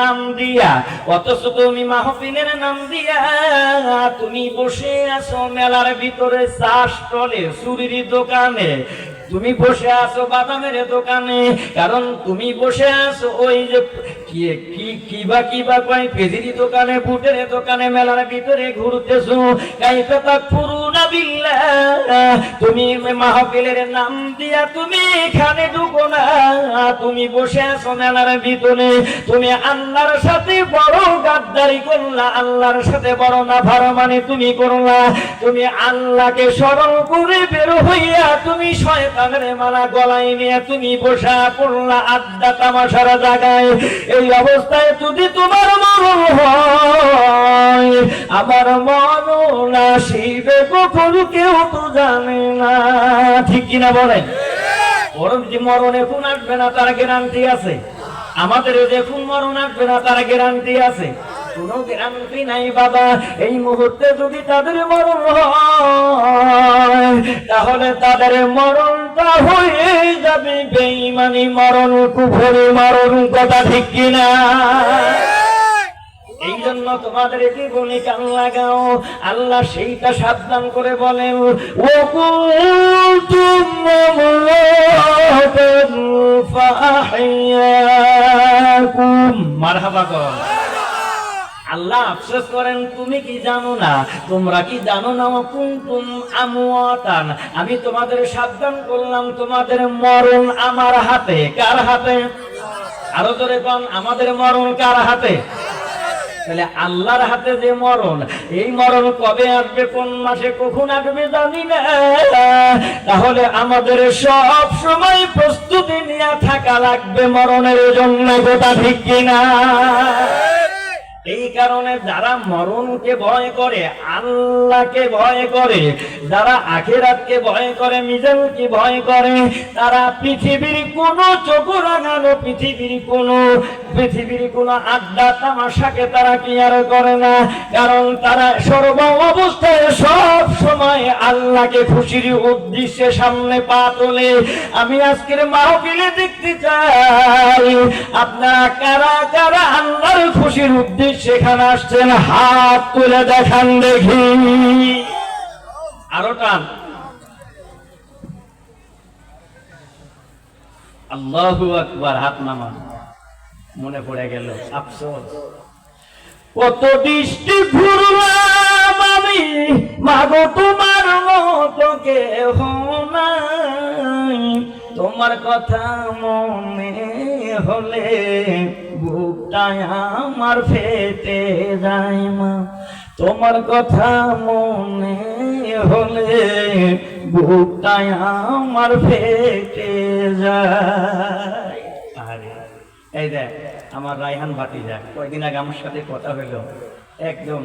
নাম দিয়া, অথচ তুমি মাহফিলের নাম দিয়া। তুমি বসে আছো মেলার ভিতরে, চাষ টলে চুরির দোকানে। তুমি বসে আছো বাদামের দোকানে, কারণ তুমি বসে আছো ওই যে কি কি কিবা কিবা কয় পেজিরি দোকানে, বুটের দোকানে, মেলার ভিতরে ঘুরতেছো। কাইফা তাকফুরুনা বিল্লাহ। তুমি মাহফিলের নাম দিয়া তুমি এখানে ঢুকো না। তুমি বসে আছো মেলার ভিতরে। তুমি আল্লাহর সাথে বড় গাদ্দারি করলা, আল্লাহর সাথে বড় না মানে তুমি করলা। তুমি আল্লাহকে স্মরণ করে বের হইয়া তুমি শয়তানের মালা গলায় নিয়ে তুমি বসা পড়লা আড্ডা তামাশার জায়গায়। এই অবস্থায় যদি তোমার মরণ হয়, আমার মরণ আসিবে কখন কেউ তো জানে না। ঠিক কিনা বলেন? ওরম যে মরণ এখন আসবে না, তার গ্যারান্টি আছে। আমাদের যে দেখুন মরণ আসবে না, তার গ্যারান্টি আছে। কোনো গ্যারান্টি নাই বাবা। এই মুহূর্তে যদি তাদের মরণ হয়, তাহলে তাদের মরণটা হয়ে যাবে। বেইমানি মরণ, কুফরি মরণ, কথা ঠিক কিনা? এই জন্য তোমাদের জীবনে কান লাগাও। আল্লাহ সেইটা সাবধান করে বলেন ও ফাহিয়াকুম মারহাবা কর। আল্লাহ আফসোস করেন, তুমি কি জানো না? তোমরা কি জানো না কুনতুম আমওয়াতান? আমি তোমাদের সাবধান করলাম, তোমাদের মরণ আমার হাতে। কার হাতে? আরও জোরে কোন, আমাদের মরণ কার হাতে? তাহলে আল্লাহর হাতে যে মরণ, এই মরণ কবে আসবে, কোন মাসে, কখন আসবে জানি না। তাহলে আমাদের সব সময় প্রস্তুতি নিয়ে থাকা লাগবে মরণের জন্য গোটা ঠিক কিনা? এই কারণে যারা মরণকে ভয় করে, আল্লাহকে ভয় করে, যারা আখেরাতকে ভয় করে, মিজানকে ভয় করে, তারা পৃথিবীর কোন চোখ রাঙানো পৃথিবীর কোন পৃথিবীর কোন আড্ডা তামাশাকে তারা কি আর করে না। কারণ তারা সর্ব অবস্থায় সব সময় আল্লাহকে খুশির উদ্দেশ্যে সামনে পা তোলে। আমি আজকের মাহফিলে দেখতে চাই, আপনারা কারা কারা আল্লাহর খুশির উদ্দেশ্যে সেখানে আসছেন, হাত তুলে দেখান দেখি। আরও টান। আকবার, হাত নামা মনে পড়ে গেল, আফসোস। কত দৃষ্টি ঘুরলাম আমি, মাগো তোমার মতো কেহ নাই। তোমার কথা মনে হলে বুকটায় আমার ফেটে যায় মা। তোমার কথা মনে হলে বুকটায় আমার ফেটে যায়। এই দেখ, আমার রায়হান ভাতিজা কয়েকদিন আগে আমার সাথে কথা হইল। একদম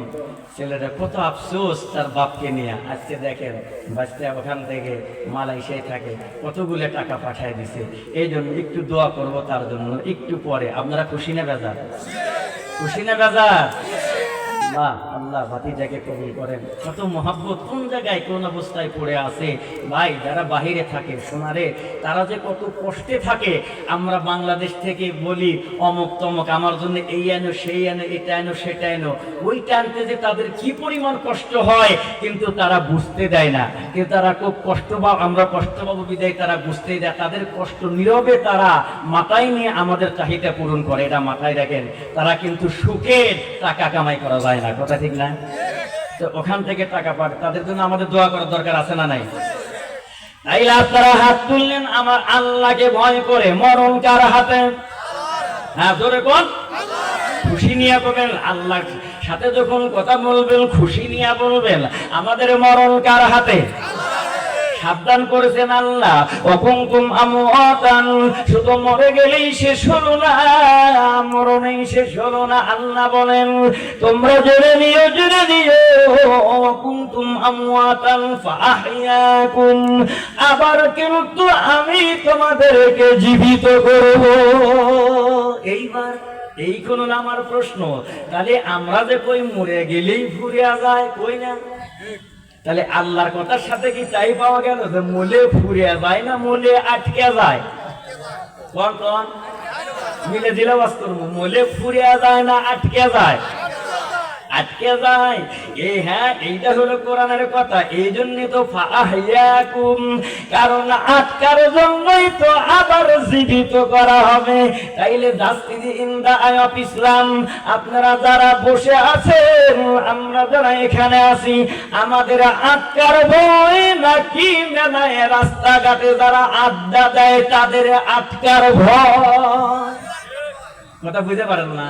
ছেলেটা কত আফসোস তার বাপকে নিয়ে। আজকে দেখেন, বাচ্চা ওখান থেকে মালয়েশিয়ায় থাকে, কতগুলো টাকা পাঠায় দিছে। এই জন্য একটু দোয়া করব তার জন্য, একটু পরে। আপনারা খুশি না বেজার? খুশি না বেজার? আল্লাহ আল্লাহ ভাতিজাকে কবুল করেন। কত মহাব্বত, কোন জায়গায় কোন অবস্থায় পড়ে আছে? ভাই, যারা বাহিরে থাকে, সোনারে, তারা যে কত কষ্টে থাকে। আমরা বাংলাদেশ থেকে বলি, অমুক তমক, আমার জন্য এই এনো সেই এনো এটা আনো, সেটা এনো ওইটা আনতে যে তাদের কি পরিমাণ কষ্ট হয়, কিন্তু তারা বুঝতে দেয় না। কিন্তু তারা খুব কষ্ট বা আমরা কষ্ট পাবো বিদায়, তারা বুঝতেই দেয়। তাদের কষ্ট নীরবে তারা মাথায় নিয়ে আমাদের চাহিদা পূরণ করে। এটা মাথায় রাখেন। তারা কিন্তু সুখের টাকা কামাই করা যায় না কথা ঠিক না? তো ওখান থেকে টাকা পাবে তাদের জন্য আমাদের দোয়া করার দরকার আছে না নাই? তাইলে আপনারা হাত তুললেন, আমার আল্লাহকে ভয় করে, মরণ কার হাতে? হ্যাঁ ধরে কোন খুশি নিয়ে বলবেন আল্লাহ সাথে যখন কথা বলবেন, খুশি নিয়ে বলবেন, আমাদের মরণ কার হাতে? সাবধান করেছেন আল্লাহ। অকুমকুম আমওয়াতান, শুধু মরে গেলেই শেষ হলো না, মরণেই শেষ হলো না, আল্লাহ বলেন। তোমরা জেনে নিও জেনে নিও অকুমকুম আমওয়াতান আবার কিন্তু আমি তোমাদেরকে জীবিত করব। এইবার এই কোন আমার প্রশ্ন, তাহলে আমরা যে কই মরে গেলেই ফুরিয়া যায় কই না? তাহলে আল্লাহর কথার সাথে কি তাই পাওয়া গেল যে মোলে ফুরে যায় না মোলে আটকে যায়? কোন কোন? মিলে দিলে বাস্তব মোলে ফুরে যায় না আটকে যায়? আটকে যায়। এই হ্যাঁ এইটা হলো কোরআনের কথা। এই জন্যই তো ফাহিয়াকুম কারণ আটকার জন্যই তো আবার জীবিত করা হবে। তাইলে justice in the of Islam, আপনারা যারা বসে আছেন, আমরা যারা এখানে আছি, আমাদের আটকার ভয় নাকি মেলায় রাস্তাঘাটে যারা আড্ডা দেয়, তাদের আটকার ভয়? কথা বুঝতে পারেন না।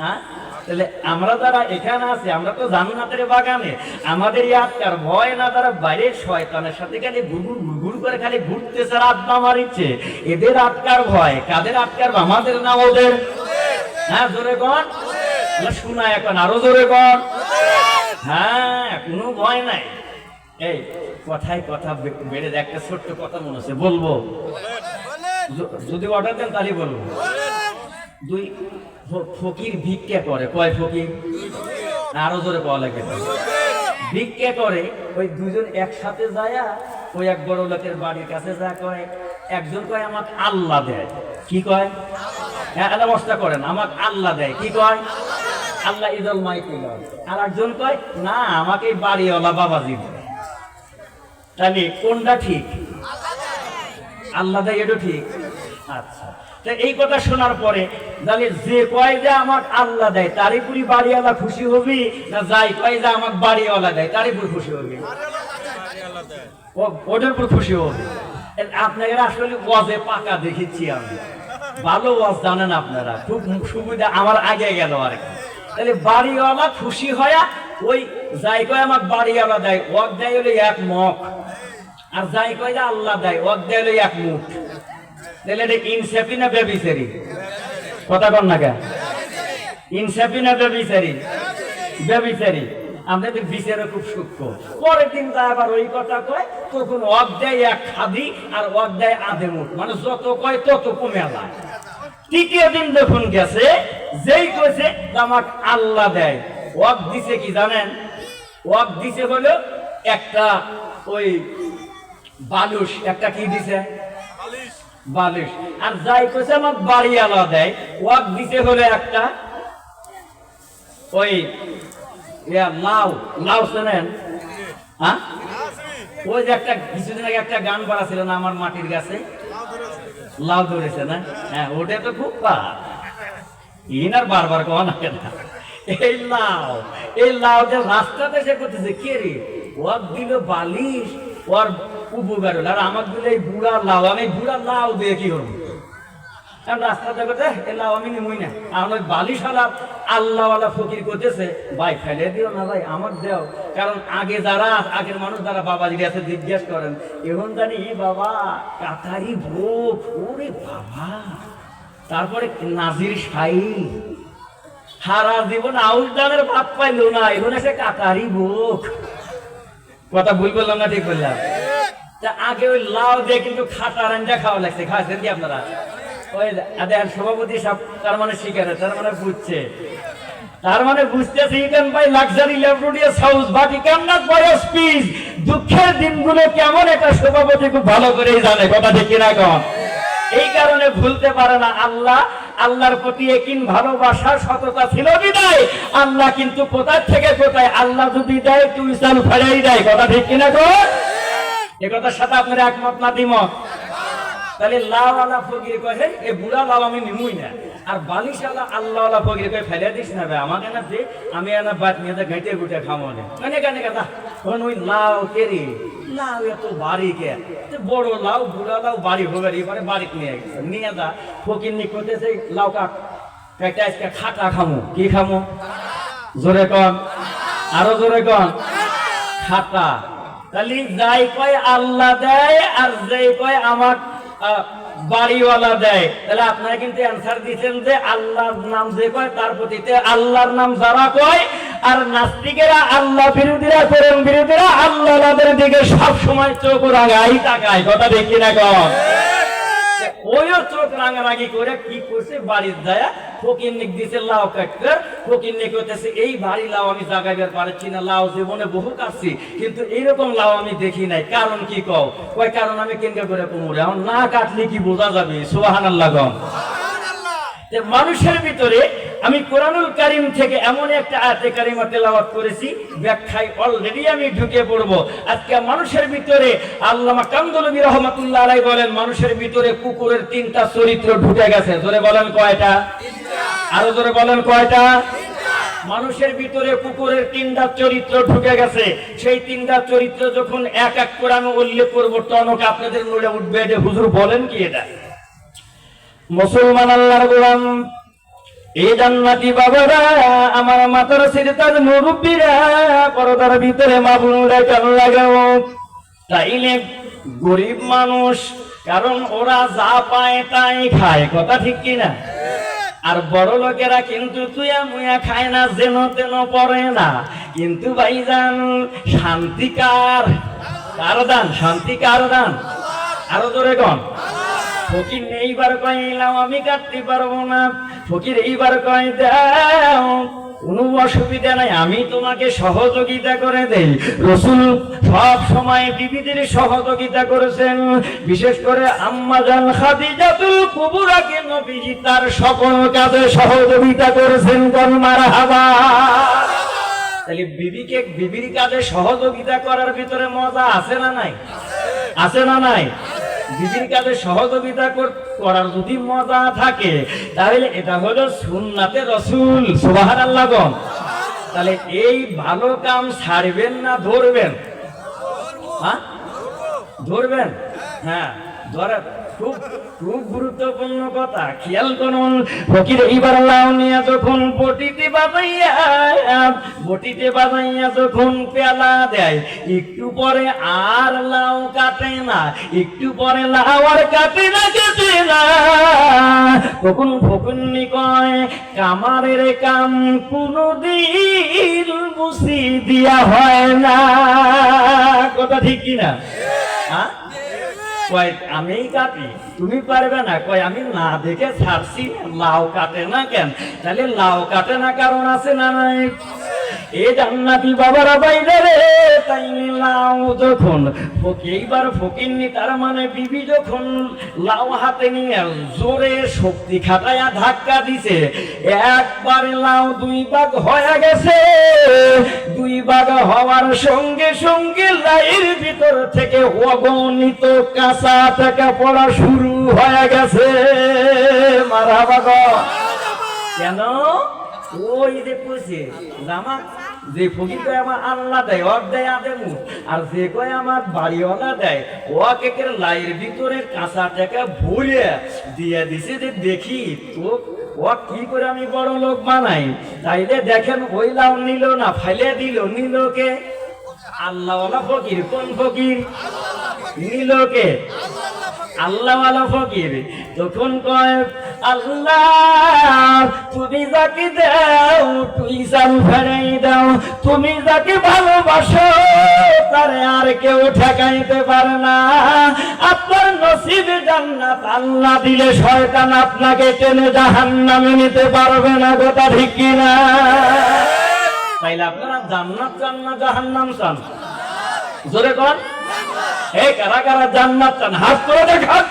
হ্যাঁ? তাহলে আমরা যারা এখানে আছি আমরা তো জান্নাতের বাগানে। আমাদের আত্মার ভয় না তারা বাইরে শয়তানের সাথে খালি গুগুর গুগুর করে খালি ঘুরতেছে আড্ডা মারিচ্ছে এদের আটকার ভয় কাদের আটকার? আমাদের না ওদের? হ্যাঁ জোরে কন। না, শোনা এখন আরও জোরে কন। হ্যাঁ কোনো ভয় নাই। এই কথায় কথা বেড়ে একটা ছোট্ট কথা মনে হচ্ছে। বলব? যদি অর্ডার দেন তাহলে বলব। দুই ফকির ভিক্ষা করে। কয় ফকির? আরও জোরে পাওয়া লাগে। ভিক্ষা করে, ওই দুজন একসাথে যায়, ওই এক বড় লোকের বাড়ির কাছে যা কয়, একজন কয়, আমাকে আল্লাহ দেয়। কি কয়? হ্যাঁ বস্তা করেন, আমাকে আল্লাহ দেয়। কি কয়? আল্লাহ ইদল লয় আর একজন কয়, না, আমাকে বাড়িওয়ালা বাবাজি দেয়। তাহলে কোনটা ঠিক? আল্লাহ দেয়, এটা ঠিক। আচ্ছা। তা এই কথা শোনার পরে, তাহলে যে কয় যে আমার আল্লাহ দেয়, তারই পুরি বাড়িওয়ালা খুশি হবি না যাই কয় যে আমার বাড়িওয়ালা দেয়, তারই পুরি খুশি হবি? ওটার উপর খুশি হবে? আপনারা আসলে ওয়াজে পাকা দেখেছি আমি। ভালো ওয়াজ জানেন আপনারা, খুব সুবিধা আমার আগে গেল আর তাহলে বাড়িওয়ালা খুশি হয়া ওই যাই কয় আমার বাড়িওয়ালা দেয়, ওয়াক দেয় হলো এক মক আর যাই কয় যে আল্লাহ দেয়, ওয়াক দেয় হলো এক মুখ তাহলে এটা না বেবিসারি কথা কন না কেন? ইনসাফি না বেবিসারি বেবিসারি আমাদের বিচারে খুব সূক্ষ্ম। পরের দিন তা আবার ওই কথা কয়, তখন অধ্যায় এক খাদি আর অধ্যায় আধে মুখ মানে যত কয় তত কমে যায় তৃতীয় দিন যখন গেছে, যেই কইছে আমাক আল্লাহ দেয়। ওয়াক দিছে কি জানেন? ওয়াক দিছে হলো একটা ওই বালুস একটা কি দিছে? বালিশ। আর যাই কইছে আমার বাড়ি আলাদা দেয়, ওয়াক দিতে হলে একটা ওই লাউ লাউ হ্যাঁ? ওই যে একটা কিছুদিন আগে একটা গান করা ছিল না আমার মাটির গাছে? লাউ ধরেছে না? হ্যাঁ ওটা তো খুব পা ইনার বারবার কওয়া না। কেন এই লাউ এই লাউ যে রাস্তাতে সে করতেছে। কে রে? ওর দিল বালিশ। ওর উপকার হলো। আর আমার দিলে এই বুড়া লাউ, আমি বুড়া লাউ দিয়ে কি করব? এখন রাস্তাতে করতে এই লাউ আমি নিমুই না। ওই বালিশ আলা আল্লাহওয়ালা ফকির করতেছে, ভাই, ফেলে দিও না ভাই, আমার দেও। কারণ আগে যারা, আগের মানুষ যারা বাবাজির কাছে জিজ্ঞেস করেন, এখন জানি "ই বাবা, কাতারি ভোগ, ওরে বাবা। তারপরে নাজির সাই সারা জীবন আউশ দানের ভাত পাইলো না, এখন এসে কাতারি ভোগ। কথা ভুল বললাম না ঠিক বললাম আগে ওই লাউ দিয়ে কিন্তু খাটা রান্না খাওয়া লাগছে খাওয়াছেন কি আপনারা? ওই সভাপতি তার মানে তার মানে বুঝছে। তার মানে বুঝতেছে by luxury laboratories house a speech দুঃখের দিনগুলো কেমন একটা সভাপতি খুব ভালো করেই জানে, কথা ঠিক কিনা কম এই কারণে ভুলতে পারে না আল্লাহ আল্লাহর প্রতি একিন ভালোবাসার সততা ছিল বিদায়। আল্লাহ কিন্তু কোথার থেকে কোথায়? আল্লাহ যদি দেয় তুই ইসলাম ফেরাই দেয়। কথা ঠিক কিনা তো এ কথার সাথে আপনার একমত না, দ্বিমত? তাহলে লাউ আলা ফকির কয় "হেই, এ বুড়া লাউ আমি নিমুই না। আর বালিশ আলা আল্লাহ আলা ফকির কয় ফেলে দিস না রে আমাকে না দে আমি এনা বাদ নিয়ে ঘেটে ঘুটে খামো না কেনে কেনে কথা তখন ওই লাউ কেরি লাউ এত বাড়ি কে? বড় লাউ বুড়া লাউ বাড়ি হবে এবারে বাড়ি নিয়ে গেছে। নিয়ে যা ফকির নি করতেছে লাউ কাট একটা আজকে খাটা খামু কি খামু? জোরে কন আরও জোরে কন খাতা তাহলে যাই কয় আল্লাহ দেয় আর যেই কয় আহ, বাড়িওয়ালা দেয়। তাহলে আপনারা কিন্তু অ্যান্সার দিচ্ছেন যে আল্লাহর নাম যে কয়, তার প্রতিতে আল্লাহর নাম যারা কয়, আর নাস্তিকেরা আল্লাহ বিরোধীরা করেন বিরোধীরা আল্লাহদের দিকে সব সময় চোখ রাঙাই তাকায়। কথা দেখি না কম ওইও চোখ রাঙারাঙি করে কি করছে? বাড়ির দায়া ফকির নিক দিছে লাউ কাটতে ফকির নিক হইতেছে এই ভারী লাউ আমি জাগাইবার পারছি না লাউ জীবনে বহু কাটছি কিন্তু এইরকম লাউ আমি দেখি নাই। কারণ কি কও? ওই কারণ আমি কেন্দ্র করে কোমরে? এখন না কাটলে কি বোঝা যাবে? সুবাহান আল্লাহ গম মানুষের ভিতরে আমি কোরআনুল কারিম থেকে এমন একটা আয়াতে কারিমা তেলাওয়াত করেছি, ব্যাখ্যায় অলরেডি আমি ঢুকে পড়ব। আজকে মানুষের ভিতরে আল্লামা কামদুলবী রহমাতুল্লাহ আলাই বলেন, মানুষের ভিতরে কুকুরের তিনটা চরিত্র ঢুকে গেছে। ধরে বলেন কয়টা? আরও জোরে বলেন কয়টা? মানুষের ভিতরে কুকুরের তিনটা চরিত্র ঢুকে গেছে। সেই তিনটা চরিত্র যখন এক এক করে আমি উল্লেখ করব, টনক আপনাদের মনে উঠবে যে, হুজুর বলেন কি এটা? মুসলমান আল্লাহর গোলাম এই জান্নাতি বাবারা, আমার মাথার ছেড়ে তার মুরব্বীরা, পরদার ভিতরে মাবুলরা কেন লাগাও তাইলে গরিব মানুষ, কারণ ওরা যা পায় তাই খায়, কথা ঠিক কিনা আর বড় লোকেরা কিন্তু তুইয়া মুয়া খায় না, যেন তেন পড়ে না। কিন্তু ভাইজান, শান্তি কার? কার দান? শান্তি কার দান? আরও জোরে কন। ফকির এইবার কইলাম আমি কাটতে পারব না। ফকির এইবার কয়, দাও, কোনো অসুবিধা নাই, আমি তোমাকে সহযোগিতা করে দেই। রসুল সব সময় বিবিদের সহযোগিতা করেছেন। বিশেষ করে আম্মাজান খাদিজাতুল কুবুরাকে নবীজি তার সকল কাজে সহযোগিতা করেছেন। কোন মারহাবা। তাহলে বিবিকে, বিবির কাজে সহযোগিতা করার ভিতরে মজা আছে না নাই? আছে না নাই? বিবির কাছে সহযোগিতা করার যদি মজা থাকে, তাহলে এটা হলো সুন্নাতে রসুল সুবাহার আল্লাহ তাহলে এই ভালো কাম ছাড়বেন না, ধরবেন? হ্যাঁ? ধরবেন? হ্যাঁ ধরে খুব গুরুত্বপূর্ণ কথা। খেয়াল করুন, ফকির এইবার লাউ নিয়ে যখন বটিতে বাজাইয়া বটিতে বাজাইয়া যখন পেলা দেয়, একটু পরে আর লাউ কাটে না, একটু পরে লাউ আর কাটে না কাটে না। তখন ফকুন্নি কয়, কামারের কাম কোনো কোনদিন মুসি দিয়া হয় না। কথা ঠিক কিনা? কয় আমি কাটি তুমি পারবে না। কয়, আমি না দেখে ছাড়ছি। লাউ কাটে না কেন? তাহলে লাউ কাটে না কারণ আছে না নাই? এ যখন। তার মানে বিবি যখন হাতে নিয়ে জোরে শক্তি খাটায়া ধাক্কা দিছে, একবারে দুই ভাগ গেছে। দুই হওয়ার সঙ্গে সঙ্গে লাইয়ের ভিতর থেকে অগণিত কাঁচা টাকা পড়া শুরু হয়ে গেছে। মারা বাগ কেন? ওই যে কইছে, জামা, যে ফকির কয় আমার আল্লাহ দেয়, ওর দেয় আদেমু, আর যে কয় আমার বাড়িওয়ালা দেয়, ও কেকের লাইয়ের ভিতরে কাঁচা টাকা ভুলে দিয়ে দিছে যে দেখি তো, ও কি করে আমি বড় লোক বানাই? তাইলে দেখেন ওই লাউ নিল না, ফাইলে দিল, নিল কে? আল্লাহওয়ালা ফকির, কোন ফকির? নিল কে? আল্লাহওয়ালা ফকির। তখন কয় আল্লাহ, তুমি যাকে দাও, তুই ফেরাই দাও। তুমি যাকে ভালোবাসো, তারে আর কেউ ঠেকাইতে পারে না। আপনার নসিবে জান্নাত আল্লাহ দিলে শয়তান আপনাকে টেনে জাহান্নামে নিতে পারবে না, কথা ঠিক কিনা তাইলে আপনারা জান্নাত চান না জাহান্নাম চান? জোরে কর এই কারা কারা জান্নাত চান, হাত করে দেখান।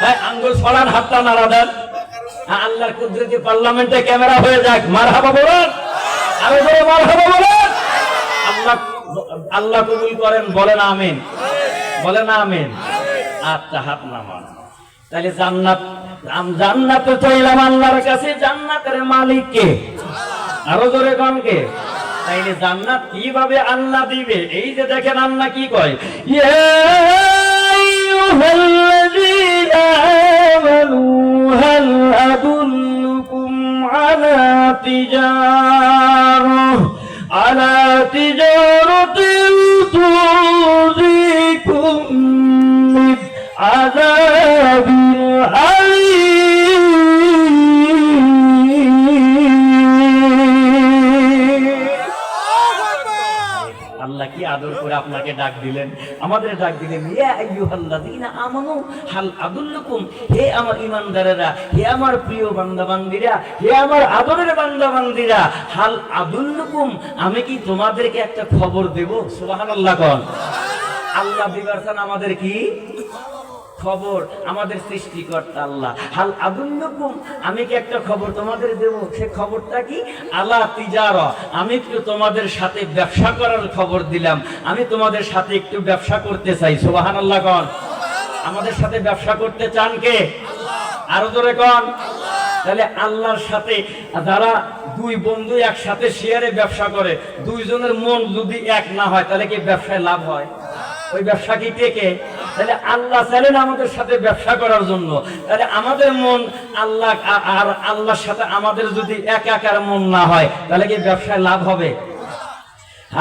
হ্যাঁ হ্যাঁ, আল্লাহর কুদরতি পার্লামেন্টে ক্যামেরা হয়ে যাক। মারহাবা বলুন। আরও মারহাবা বলুন। আল্লাহ আল্লাহ কবুল করেন বলেন আমিন। বলেন আমিন। আচ্ছা হাত নামান। তাহলে জান্নাত জান্নাত চাইলাম আল্লাহর কাছে। জান্নাতের মালিক কে আরও জোরে কন কে? তাইলে জান্নাত কীভাবে আল্লাহ দিবে? এই যে দেখেন আল্লাহ কি কয়? আদুল্লুকুম আলা আপনাকে ডাক দিলেন। আমাদের ডাক দিলেন আমানু, হাল হে আমার ঈমানদারেরা, হে আমার প্রিয় বান্দা বান্দীরা হে আমার আদরের বান্দা হাল আদুল্লুকুম? আমি কি তোমাদেরকে একটা খবর দেব? সুবহানাল্লাহ কোন। আল্লাহ দিবার আমাদের কি? খবর আমাদের সৃষ্টিকর্তা আল্লাহ। হাল আদুল্লকুম আমি কি একটা খবর তোমাদের দেব? সে খবরটা কি? আল্লাহ তিজার আমি একটু তোমাদের সাথে ব্যবসা করার খবর দিলাম। আমি তোমাদের সাথে একটু ব্যবসা করতে চাই সোবাহান আল্লাহ কন। আমাদের সাথে ব্যবসা করতে চান কে? আরও জোরে কন। তাহলে আল্লাহর সাথে যারা দুই বন্ধু একসাথে শেয়ারে ব্যবসা করে দুইজনের মন যদি এক না হয় তাহলে কি ব্যবসায় লাভ হয়? ওই ব্যবসা কি টেকে তাহলে আল্লাহ চাইলেন আমাদের সাথে ব্যবসা করার জন্য। তাহলে আমাদের মন আল্লাহ আর আল্লাহর সাথে আমাদের যদি এক একার মন না হয়, তাহলে কি ব্যবসায় লাভ হবে?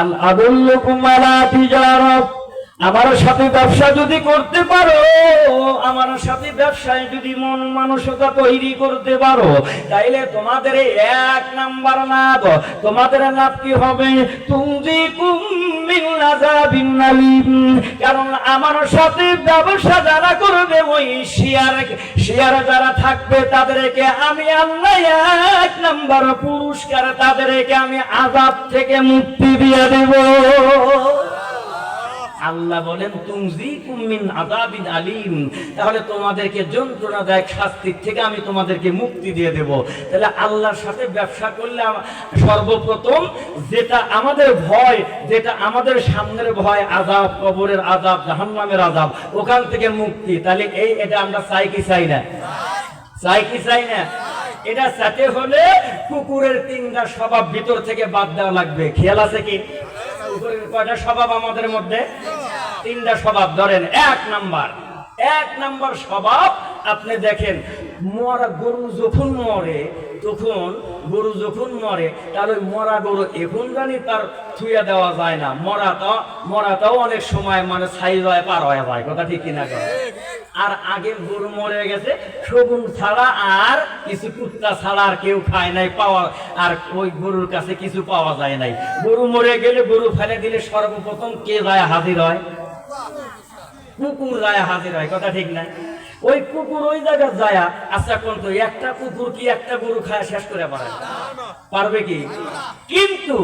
আল আদুল্লুকুম আলা তিজারাত। আমার সাথে ব্যবসা যদি করতে পারো আমার সাথে ব্যবসায় যদি মন মানসতা তৈরি করতে পারো, তাইলে তোমাদের এক নাম্বার লাভ। তোমাদের লাভ কি হবে? তুমি কারণ আমার সাথে ব্যবসা যারা করবে, ওই শেয়ার শেয়ার যারা থাকবে, তাদেরকে আমি আল্লাহ এক নাম্বার পুরস্কার, তাদেরকে আমি আজাদ থেকে মুক্তি দিয়ে দেব। আল্লাহ বলেন তুমজি কুমিন আদাবিন আলিম। তাহলে তোমাদেরকে যন্ত্রণাদায়ক শাস্তির থেকে আমি তোমাদেরকে মুক্তি দিয়ে দেব। তাহলে আল্লাহর সাথে ব্যবসা করলে সর্বপ্রথম যেটা আমাদের ভয়, যেটা আমাদের সামনের ভয় আজাব কবরের আজাব জাহান্নামের আজাব ওখান থেকে মুক্তি। তাহলে এই, এটা আমরা চাই কি চাই না? চাই কি চাই না? এটা চাতে হলে কুকুরের তিনটা স্বভাব ভিতর থেকে বাদ দেওয়া লাগবে। খেয়াল আছে কি? কয়টা স্বভাব আমাদের মধ্যে? তিনটা স্বভাব। ধরেন, এক নাম্বার। এক নাম্বার স্বভাব, আপনি দেখেন, মরা গরু যখন মরে, তখন গরু যখন মরে, তাহলে মরা গরু এখন জানি তার থুইয়া দেওয়া যায় না। মরা মরাটা মরাটাও অনেক সময় মানে সাইজ হয় পার হয়ে যায়। কথা ঠিক কিনা? আর আগে গরু মরে গেছে, শগুন ছাড়া আর কিছু কুত্তা ছাড়া আর কেউ খায় নাই, পাওয়া আর ওই গরুর কাছে কিছু পাওয়া যায় নাই। গরু মরে গেলে গরু ফেলে দিলে সর্বপ্রথম কে যায় হাজির হয়? কুকুর যায় হাজির হয়, কথা ঠিক নাই। ওই কুকুর ওই জায়গা যায় আচ্ছা কোন তো একটা কুকুর কি একটা গরু খায় শেষ করে পারে পারবে কি? কিন্তু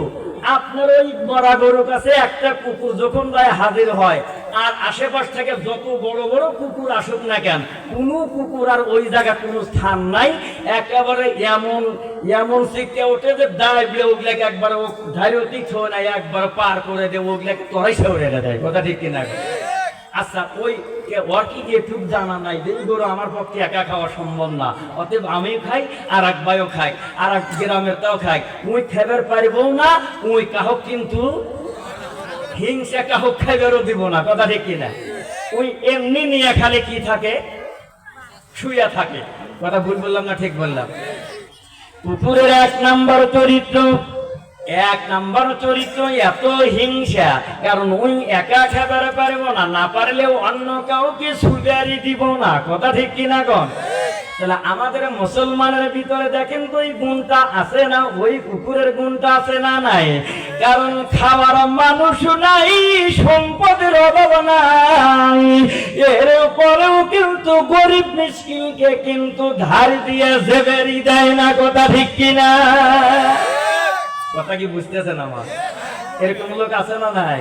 আপনার ওই মরা গরুর কাছে একটা কুকুর যখন যায় হাজির হয়, আর আশেপাশ থেকে যত বড় বড় কুকুর আসুক না কেন, কোনো কুকুর আর ওই জায়গা কোনো স্থান নাই। একেবারে এমন এমন শিখতে ওঠে যে দাঁড়াইলে ওগুলাকে একবার ও ধারিও তীক্ষ নাই একবার পার করে দেবো ওগুলাকে তরাই সরে দেয়, কথা ঠিক কিনা? আচ্ছা ওই ওর কি এটুক জানা নাই যে গরু আমার পক্ষে একা খাওয়া সম্ভব না, অতএব আমিও খাই আর এক ভাইও খাই আর এক গ্রামের তাও খাই। উই খাইবার পারিব না উই কাহক কিন্তু হিংসা কাহক খাইবারও দিব না, কথা ঠিক কিনা? ওই এমনি নিয়ে খালি কি থাকে? শুইয়া থাকে। কথা ভুল বললাম না ঠিক বললাম? কুকুরের এক নাম্বার চরিত্র এক নাম্বার চরিত্র এত হিংসা, কারণ ওই একা খেতে পারব না না পারলেও অন্য কাউকে সুগারি দিব না, কথা ঠিক কিনা কন? তাহলে আমাদের মুসলমানের ভিতরে দেখেন তো ওই গুণটা আছে না, ওই কুকুরের গুণটা আছে না নাই? কারণ খাওয়ার মানুষ নাই, সম্পদের অভাব নাই। এর পরেও কিন্তু গরিব মিসকিনকে কিন্তু ধার দিয়ে জেবেরি দেয় না, কথা ঠিক কিনা কথা কি বুঝতেছেন আমার? এরকম লোক আছে না নাই?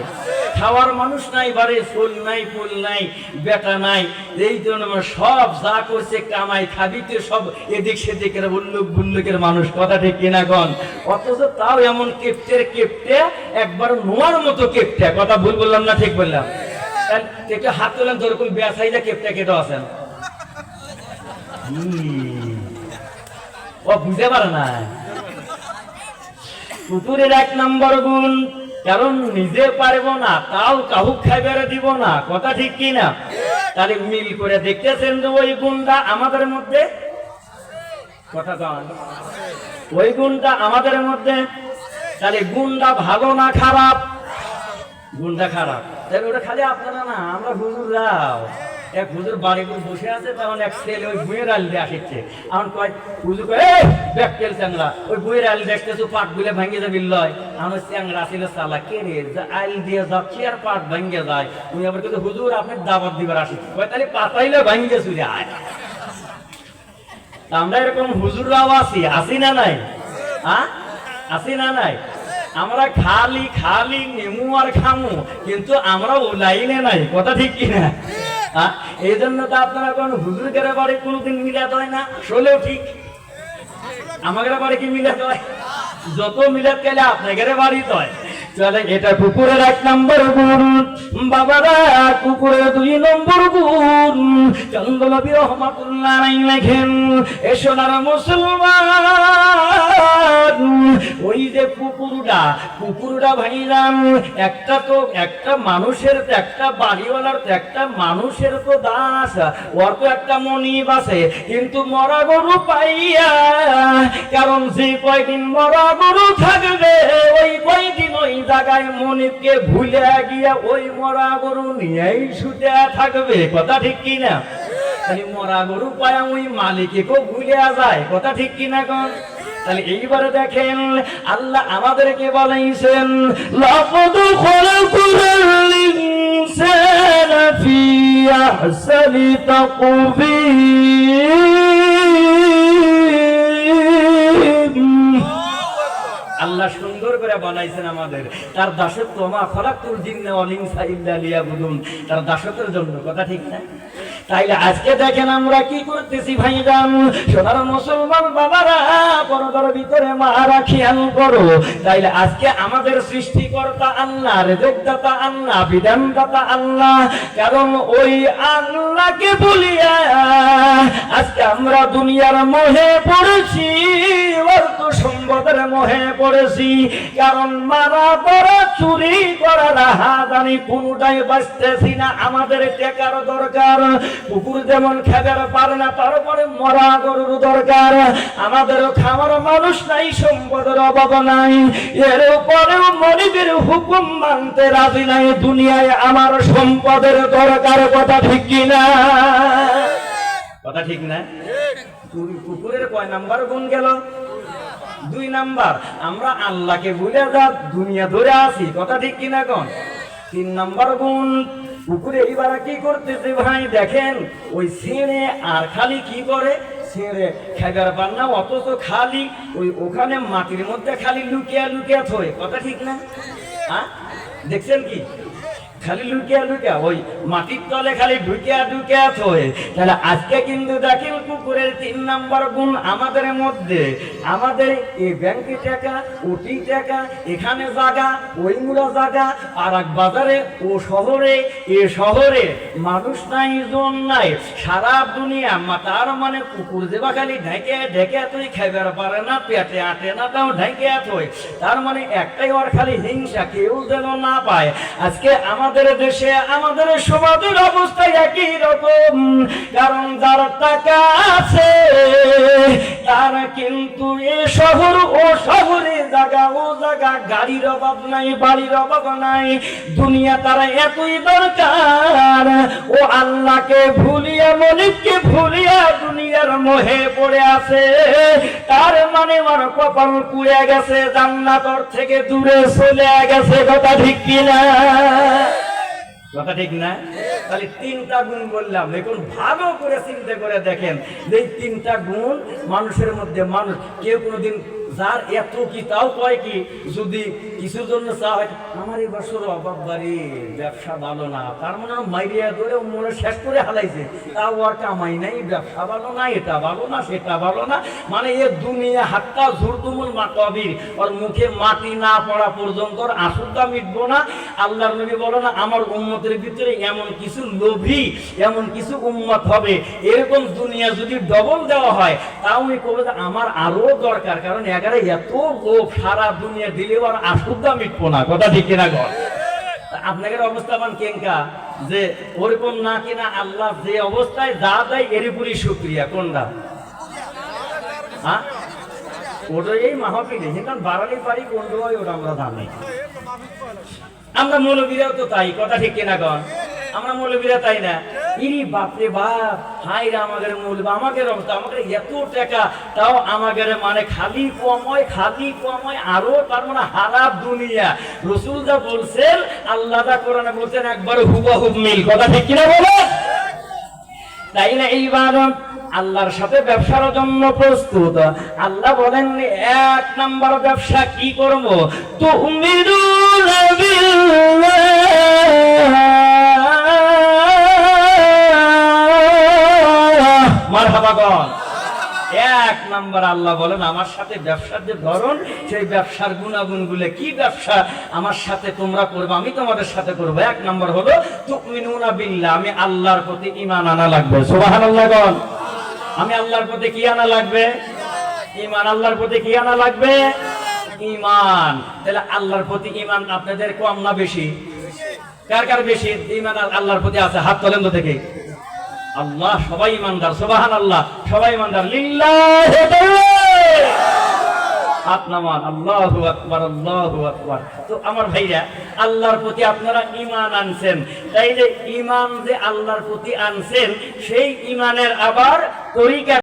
খাওয়ার মানুষ নাই বাড়ি ফুল নাই ফুল নাই, বেটা নাই। এই জন্য সব যা করছে, কামাই খাবি তো সব এদিক সেদিকের বুল্লুক বুল্লুকের মানুষ। কথা ঠিক কিনা কন? অথচ তাও এমন কেপটের কেপটে, একবার নোয়ার মতো কেপটে। কথা ভুল বললাম না, ঠিক বললাম? একটু হাত তোলেন তো ওরকম বেসাইজা কেপটে কেটে আছেন। ও বুঝতে পারে না কুকুরের এক নম্বর গুণ। কারণ নিজে পারব না, তাও কাহুক খাইবারে দিব না, কথা ঠিক কি না? তাহলে মিল করে দেখতেছেন যে ওই গুণটা আমাদের মধ্যে? কথা ওই গুণটা আমাদের মধ্যে? তাহলে গুণটা ভালো না খারাপ? গুণটা খারাপ। তাহলে ওটা খালি আপনারা না, আমরা হুজুররাও। এক হুজুর বাড়ি করে বসে আছে এক ছেলে ওই আল দিয়ে এখন কয়, হুজুর ব্যাক তেল চ্যাংরা ওই আল দেখতেছো, পাট গুলে যাবি লয়। আমার চ্যাংরা ছিল সালা কে রে আল দিয়ে আর পাট যায়? উনি আবার কিন্তু হুজুর আপনি দিবার আসি কয়, তাহলে পাতাইলে আয়। আমরা এরকম হুজুররাও আছি আছি না নাই? হ্যাঁ আছি না নাই? আমরা খালি খালি নেমু আর খামু, কিন্তু আমরা লাইনে নাই, কথা ঠিক কিনা? এই জন্য তো আপনারা কোন হুজুরকের বাড়ি কোনোদিন মিলাত হয় না? আসলেও ঠিক। আমাদের বাড়ি কি মিলাত হয়? যত মিলাত গেলে আপনাদের বাড়ি হয়। চলে এটা কুকুরের এক নম্বর গুণ। বাবারা, কুকুরের দুই নম্বর গুণ। রহমাতুল্লাহ লেখেন মুসলমান, ওই যে কুকুরটা কুকুরটা ভাইরাম একটা তো, একটা মানুষের একটা বাড়িওয়ালার তো, একটা মানুষের তো দাস, ওর তো একটা মনিব আছে, কিন্তু মরা গরু পাইয়া, কারণ যে কয়দিন মরা গরু থাকবে, ওই কয়দিন ওই জায়গায় মনিবকে ভুলে গিয়া ওই মরা গরু নিয়েই শুতে থাকবে কথা ঠিক কি না তাহলে মরা গরু পায়া ওই মালিককেও ভুলে যায় কথা ঠিক কি না কোন? তাহলে এইবারে দেখেন আল্লাহ আমাদেরকে বলাইছেন লাকদ খলাকুল ইনসানা ফি আহসানি তাকবীর আল্লাহ করে বানাইছেন আমাদের। তার দাসত্ব মা খলাকুল জিন্না ইনসা ইল্লা লিয়াবুদুন। তার দাসত্বের জন্য, কথা ঠিক না? তাইলে আজকে দেখেন আমরা কি করতেছি ভাইজান? সোনার মুসলমান বাবারা, পরদার ভিতরে মারা খেয়াল করো। তাইলে আজকে আমাদের সৃষ্টিকর্তা আল্লাহ, রেজেকদাতা আল্লাহ, বিধানদাতা আল্লাহ, কারণ ওই আল্লাহকে বলিয়া আজকে আমরা দুনিয়ার মোহে পড়েছি, অর্থ সম্পদের মোহে পড়েছি। কারণ মারা পড়া চুরি করা রাহাদানি কোনটাই বাঁচতেছি না। আমাদের টেকার দরকার। কুকুর যেমন খেদার পারে না তারপরে মরা গরুর দরকার। আমাদেরও খাওয়ার মানুষ নাই সম্পদের অভাব নাই। এর পরেও মনিবের হুকুম মানতে রাজি নাই। দুনিয়ায় আমার সম্পদের দরকার কথা ঠিক কিনা কথা ঠিক না? কুকুরের কয় নাম্বার গুণ গেল? দুই নাম্বার, আমরা আল্লাহকে ভুলে যা দুনিয়া ধরে আসি কথা ঠিক কিনা কোন? তিন নাম্বার গুণ, পুকুরে এইবার কি করতেছে ভাই দেখেন, ওই ছেড়ে আর খালি কি করে? ছেড়ে খেগার পান্না অথচ খালি ওই ওখানে মাটির মধ্যে খালি লুকিয়া লুকিয়া থয়, কথা ঠিক না? হ্যাঁ? দেখছেন কি? খালি লুকিয়া লুকিয়া, ওই মাটির তলে খালি ঢুকিয়া ঢুকিয়া থয়ে। তাহলে আজকে কিন্তু দেখেন কুকুরের তিন নাম্বার গুণ আমাদের মধ্যে। আমাদের এই ব্যাংকে টাকা, ওটি টাকা, এখানে জায়গা ওই মুড়া জায়গা, আর এক বাজারে, ও শহরে, এ শহরে মানুষ নাই, জন নাই। সারা দুনিয়া তার মানে কুকুর দেবা খালি ঢেকে ঢেকে তুই খাইবার পারে না, পেটে আটে না, তাও ঢেকে থই তার মানে একটাই ওর খালি হিংসা, কেউ যেন না পায়। আজকে আমাদের দেশে, আমাদের সমাজের অবস্থা একই রকম। কারণ যার টাকা আছে, তার কিন্তু এ শহর ও শহরে জায়গা, ও জায়গা গাড়ির অভাব নাই, বাড়ির অভাব নাই। দুনিয়া তারা এতই দরকার। ও আল্লাহকে ভুলিয়া মনিককে ভুলিয়া দুনিয়ার মোহে পড়ে আছে। তার মানে আমার কপাল পুড়ে গেছে জান্নাতর থেকে দূরে চলে গেছে, কথা ঠিক কিনা? কথা ঠিক না? তাহলে তিনটা গুণ বললাম। এখন ভালো করে চিন্তা করে দেখেন যে এই তিনটা গুণ মানুষের মধ্যে মানুষ কেউ কোনোদিন যার এত কি তাও কয় কি, যদি কিছুর জন্য চা হয় আমার এই বছর অভাব বাড়ি, ব্যবসা ভালো না। তার মনে মাইরিয়া ধরে মনে শেষ করে হালাইছে। তাও আর কামাই নাই, ব্যবসা ভালো না, এটা ভালো না, সেটা ভালো না। মানে এ দুনিয়া হাতটা ঝুরতুমুল মা কবির ওর মুখে মাটি না পড়া পর্যন্ত ওর আসুরটা মিটবো না। আল্লাহর নবী বলো না, আমার উম্মতের ভিতরে এমন কিছু লোভী, এমন কিছু উম্মত হবে। এরকম দুনিয়া যদি ডবল দেওয়া হয়, তাও আমি করব আমার আরও দরকার, কারণ এগারে এত লোভ সারা দুনিয়া দিলে আর আসুরটা মিটবো না, কথা ঠিক কিনা ঘর আপনাদের অবস্থা মান কেঙ্কা? যে ওরকম না কিনা আল্লাহ যে অবস্থায় যা দেয় এর উপরই শুক্রিয়া, কোনটা? হ্যাঁ? ওটা এই মাহফিলে সেখানে বাড়ালি পারি কোনটা হয় ওটা আমরা জানি। আমরা মৌলবীরাও তো তাই, কথা ঠিক কিনা কন? আমরা মৌলবীরা তাই না? ইরি বাপরে বাপ হাই রে আমাদের মৌলবী, আমাদের অবস্থা, আমাদের এত টাকা, তাও আমাদের মানে খালি কম হয় খালি কম হয় আরও তার মানে হারা দুনিয়া। রসুল যা বলছেন, আল্লাহ দা কোরআনে বলছেন, একবার হুবাহুব মিল, কথা ঠিক কিনা বলো তাইলে এইবার আল্লাহর সাথে ব্যবসার জন্য প্রস্তুত। আল্লাহ বলেন এক নাম্বার ব্যবসা কি করব? মারহাবা গন ব্যবসার যে ধরন, সেই ব্যবসার গুণাগুণগুলো কি ব্যবসা? আমার সাথে তোমরা করবে, আমি তোমাদের সাথে করব। এক নাম্বার হলো, তুমিনুনা বিল্লাহ, আমি আল্লাহর প্রতি ইমান আনা লাগবে। গন আমি আল্লাহর প্রতি কি আনা লাগবে? ইমান আল্লাহর প্রতি কি আনা লাগবে? ইমান তাহলে আল্লাহর প্রতি ইমান আপনাদের কম না বেশি? কার কার বেশি? ইমান আল্লাহর প্রতি আছে, হাত তোলেন থেকে আল্লাহ, সবাই ইমানদার সুবাহান আল্লাহ সবাই ইমানদার লিল্লাহ আমার প্রতি আপনারা ঈমান আনছেন। তাই যে আল্লাহর প্রতি আনছেন, সেই ঈমানের আবার তরিকা